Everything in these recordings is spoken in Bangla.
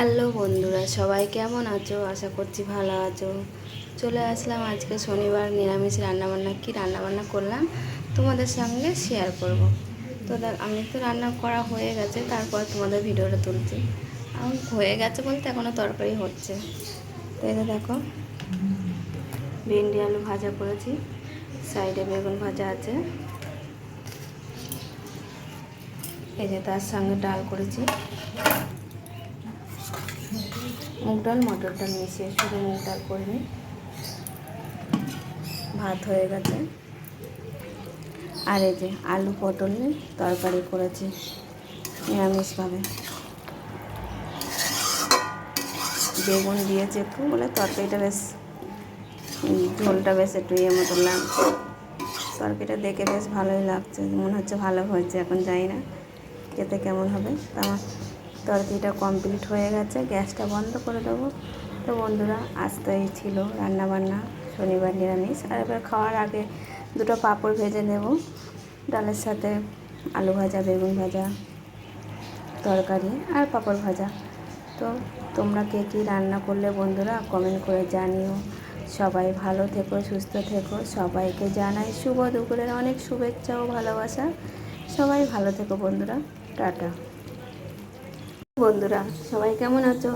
হ্যালো বন্ধুরা, সবাই কেমন আছো? আশা করছি ভালো আছো। চলে আসলাম আজকে শনিবার নিরামিষ রান্নাবান্না। কি রান্নাবান্না করলাম? তোমাদের সঙ্গে শেয়ার করব। তো দেখ, আমি তো রান্না করা হয়ে গেছে, তারপর তোমাদের ভিডিওটা তুলছি। আর হয়ে গেছে বলতে এখনও তরকারি হচ্ছে। তো যে দেখো, ভেন্ডি আলু ভাজা করেছি, সাইডে বেগুন ভাজা আছে। এই যে তার সঙ্গে ডাল করেছি। মুগ ডাল মটর ডাল মিশিয়ে শুধু মুগ ডাল করিনি ভাত হয়ে গেছে। আর এই যে আলু পটল তরকারি করেছি, নিরামিষভাবে। বেগুন দিয়েছে একটু, বলে তরকারিটা বেশ ঝোলটা বেশ একটু ইয়ে মতো লাগছে তরকারিটা দেখে বেশ ভালোই লাগছে, মনে হচ্ছে ভালো হয়েছে, এখন জানি না, খেতে কেমন হবে। তো আমার তরকারিটা কমপ্লিট হয়ে গেছে, গ্যাসটা বন্ধ করে দেবো। তো বন্ধুরা, আজ তো এই ছিল রান্নাবান্না, শনিবার নিরামিষ। আর এবার খাওয়ার আগে দুটো পাঁপড় ভেজে নেব। ডালের সাথে আলু ভাজা, বেগুন ভাজা, তরকারি আর পাঁপড় ভাজা। তো তোমরা কে কী রান্না করলে বন্ধুরা কমেন্ট করে জানিও। সবাই ভালো থেকো, সুস্থ থেকো। সবাইকে জানাই শুভ দুপুরের অনেক শুভেচ্ছা ও ভালোবাসা। সবাই ভালো থেকো বন্ধুরা, টাটা। বন্ধুরা, সবাই কেমন আছো?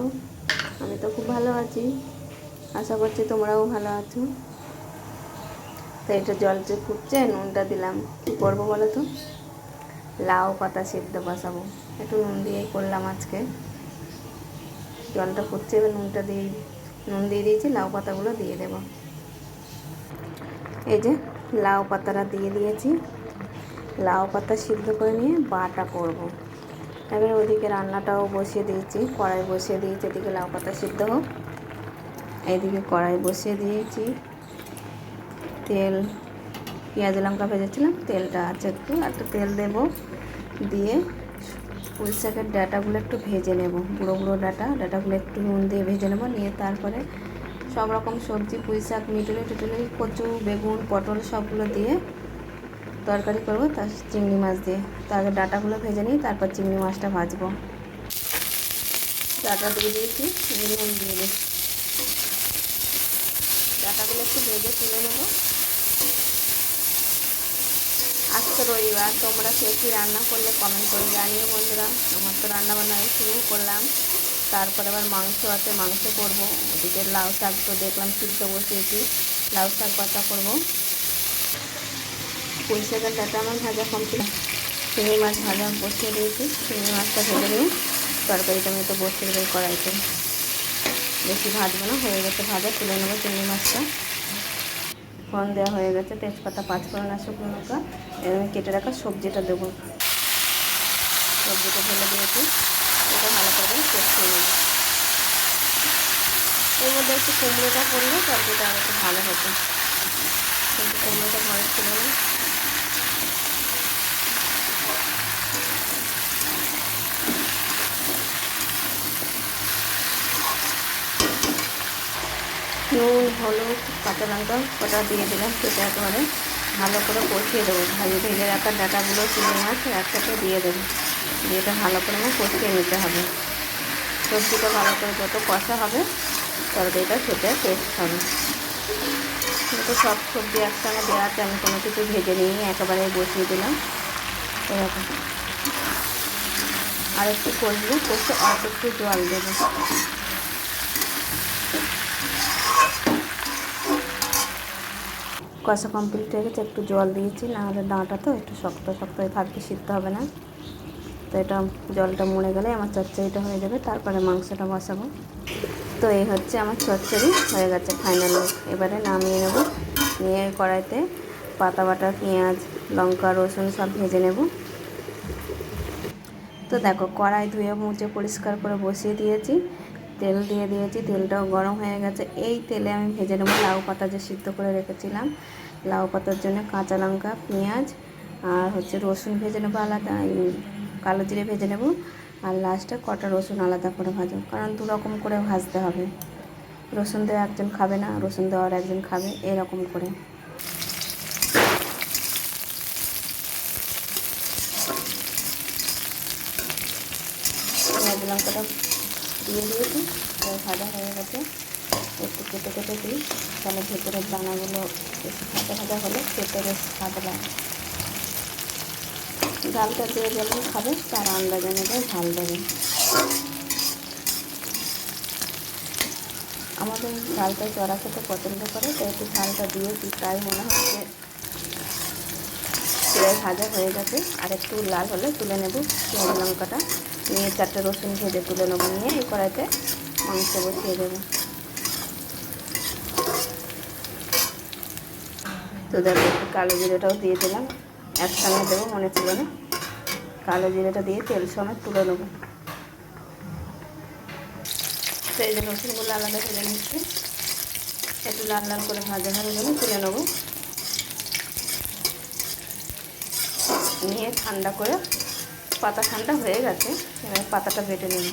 আমি তো খুব ভালো আছি। আশা করছি তোমরাও ভালো আছো। তো এটা জল যে ফুটছে, নুনটা দিলাম। কী করব বলো তো? লাউ পাতা সেদ্ধ বসাবো। একটু নুন দিয়েই করলাম আজকে। জলটা ফুটছে, এবার নুনটা দিয়ে নুন দিয়ে দিয়েছি, লাউ পাতাগুলো দিয়ে দেবো। এই যে লাউ পাতাটা দিয়ে দিয়েছি। লাউ পাতা সিদ্ধ করে নিয়ে বাটা করব। এবার ওদিকে রান্নাটাও বসিয়ে দিয়েছি, কড়াই বসিয়ে দিয়েছি, এদিকে লাউ পাতা সিদ্ধ হোক। এইদিকে কড়াই বসিয়ে দিয়েছি। তেল, পেঁয়াজ, লঙ্কা ভেজেছিলাম, তেলটা আছে একটু একটু তেল দেব দিয়ে পুঁই শাকের ডাটাগুলো একটু ভেজে নেব বুড়ো বুড়ো ডাটা, ডাটাগুলো একটু নুন দিয়ে ভেজে নেব, নিয়ে তারপরে সব রকম সবজি, পুঁই শাক মিটুলি টুটুলি কচু, বেগুন, পটল সবগুলো দিয়ে তরকারি করব তার চিংড়ি মাছ দিয়ে। তো আগে ডাটাগুলো ভেজে নিই, তারপর চিংড়ি মাছটা ভাজবো। ডাটা দিয়ে দিয়েছি নুন দিয়ে দিই। ডাটাগুলো একটু ভেজে তুলে নেব। আজকে রবিবার, তোমরা কে কী রান্না করলে কমেন্ট করে জানিও বন্ধুরা। আমার তো রান্না বান্না আমি শুরু করলাম। তারপরে আবার মাংস আছে, মাংস করব। ওদিকে লাউ শাক তো দেখলাম সিদ্ধ বসিয়েছি, লাউ শাক পাতা করব। পুঁই শাকের ডাটা আমার ভাজা কমপ্লিট চিংড়ি মাছ ভাজা বসিয়ে দিয়েছি। চিংড়ি মাছটা ভেজে নিয়ে তরকারিটা আমি তো বসিয়ে দেবো কড়াইতে। বেশি ভাজবো না, হয়ে গেছে ভাজা। তুলে নেব চিংড়ি মাছটা। ফোড়ন দেওয়া হয়ে গেছে। তেজপাতা, পাঁচফোড়ন আর শুকনো লঙ্কা। এবার আমি কেটে রাখা সবজিটা দেবো। সবজিটা ঢেলে দিয়েছি। এটা ভালো করে কষিয়ে নেব। এর মধ্যে একটু কুমড়োটা করলে তরকারিটা আর একটু ভালো হতো। কিন্তু কুমড়োটা ঘরে ছিল না। নুন, হলুদ, কাঁচা লঙ্কা কটা দিয়ে দিলাম, সেটা একেবারে ভালো করে কষিয়ে দেবো। ভাজি ভেজে রাখা ডাটাগুলো চিংড়ি মাছ একসাথে দিয়ে দেবো। দিয়ে এটা ভালো করে আমার কষিয়ে নিতে হবে। সবজিটা ভালো করে যত কষা হবে, তরকারিটা সেটা টেস্ট হবে। কিন্তু সব সবজি একসঙ্গে দেওয়া আছে, আমি কোনো কিছু ভেজে নিয়ে একেবারে বসিয়ে দিলাম। এরকম। আর একটু কষবো, কষে অল্প একটু জল দেবো। কষা কমপ্লিট হয়ে গেছে, একটু জল দিয়েছি, নাহলে ডাঁটা তো একটু শক্ত শক্ত হয়ে থাকবে, সিদ্ধ হবে না। তো এটা জলটা মরে গেলে আমার চচ্চড়িটা হয়ে যাবে, তারপরে মাংসটা বসাবো। তো এই হচ্ছে আমার চচ্চড়ি, হয়ে গেছে ফাইনাল এবারে নামিয়ে নেব, নিয়ে কড়াইতে পাতা, বাটা, পেঁয়াজ, লঙ্কা, রসুন সব ভেজে নেব। তো দেখো, কড়াই ধুয়ে মুছে পরিষ্কার করে বসিয়ে দিয়েছি। তেল দিয়ে দিয়েছি, তেলটাও গরম হয়ে গেছে। এই তেলে আমি ভেজে নেব লাউ পাতা যে সিদ্ধ করে রেখেছিলাম। লাউ পাতার জন্য কাঁচা লঙ্কা, পেঁয়াজ আর হচ্ছে রসুন ভেজে নেব আলাদা কালো জিরে ভেজে নেব। আর লাস্টে কটা রসুন আলাদা করে ভাজবো, কারণ দু রকম করে ভাজতে হবে। রসুন দেওয়া একজন খাবে না, রসুন দেওয়ার একজন খাবে, এরকম করে। লঙ্কাটা দিয়ে দিয়েছি। ভাজা হয়ে গেছে। একটু কেটে কেটে দিই। তাহলে ভেতরের দানাগুলো ভাজা ভাজা হলে খেতে বেশ স্বাদ লাগে ঝালটা যে যেমন খাবে, তার আন্দাজ অনুযায়ী ঝাল দেবে। আমাদের ঝালটা চড়া খেতে পছন্দ করে তো একটু ঝালটা দিয়েছি। তাই মনে হচ্ছে প্রায় ভাজা হয়ে গেছে। আর একটু লাল হলে তুলে নেব। পেঁয়াজ লঙ্কাটা। নিয়ে চারটে রসুন ভেজে তুলে নেব নিয়ে, এই কড়াইতে মাংস বসিয়ে দেবো। তো দেখো, একটু কালো জিরেটাও দিয়ে দিলাম। একসঙ্গে দেবো, মনে ছিল না। কালো জিরেটা দিয়ে তেল সমেত তুলে নেব। তো এই যে রসুনগুলো আলাদা ভেজে নিচ্ছি। একটু লাল লাল করে ভাজা হয়ে গেলে তুলে নেব। নিয়ে ঠান্ডা করে পাতা ঠান্ডা হয়ে গেছে, এবার পাতাটা বেটে নেব।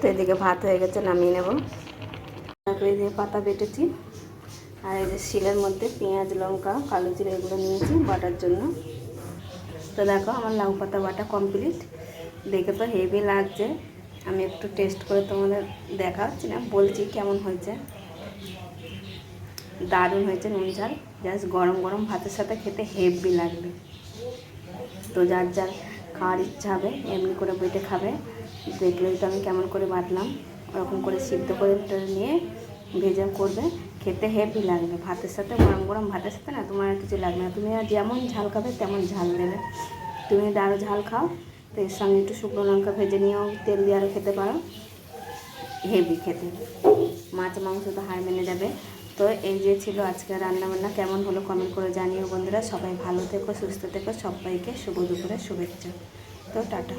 তো এদিকে ভাত হয়ে গেছে, নামিয়ে নেব। এই যে পাতা বেটেছি। আর এই যে শিলের মধ্যে পেঁয়াজ, লঙ্কা, কালো জিরে এগুলো নিয়েছি বাটার জন্য। তো দেখো আমার লাউ পাতা বাটা কমপ্লিট। দেখে তো হেভি লাগছে। আমি একটু টেস্ট করে তোমাদের দেখাচ্ছি না বলছি কেমন হয়েছে। দারুণ হয়েছে নুন ঝাল। জাস্ট গরম গরম ভাতের সাথে খেতে হেভি লাগবে। তো যার যার খাওয়ার ইচ্ছা হবে, এমনি করে বেটে খাবে। দেখলেই তো আমি কেমন করে বাটলাম। ওরকম করে সিদ্ধ করে নিয়ে ভেজে করবে। খেতে হেভি লাগবে। ভাতের সাথে গরম গরম ভাতের সাথে না তোমার কিছু লাগবে না। তুমি আর যেমন ঝাল খাবে তেমন ঝাল দেবে। তুমি আরও ঝাল খাও, তো এর সঙ্গে একটু শুকনো লঙ্কা ভেজে নিয়েও তেল দিয়ে আরও খেতে পারো। হেভি খেতে। মাছ মাংস তো হার মেনে যাবে। তো এই যে ছিল আজকে রান্নাবান্না, কেমন হলো কমেন্ট করে জানিও বন্ধুরা। সবাই ভালো থেকো, সুস্থ থেকো, সবাইকে শুভ দুপুরে শুভেচ্ছা। তো টাটা।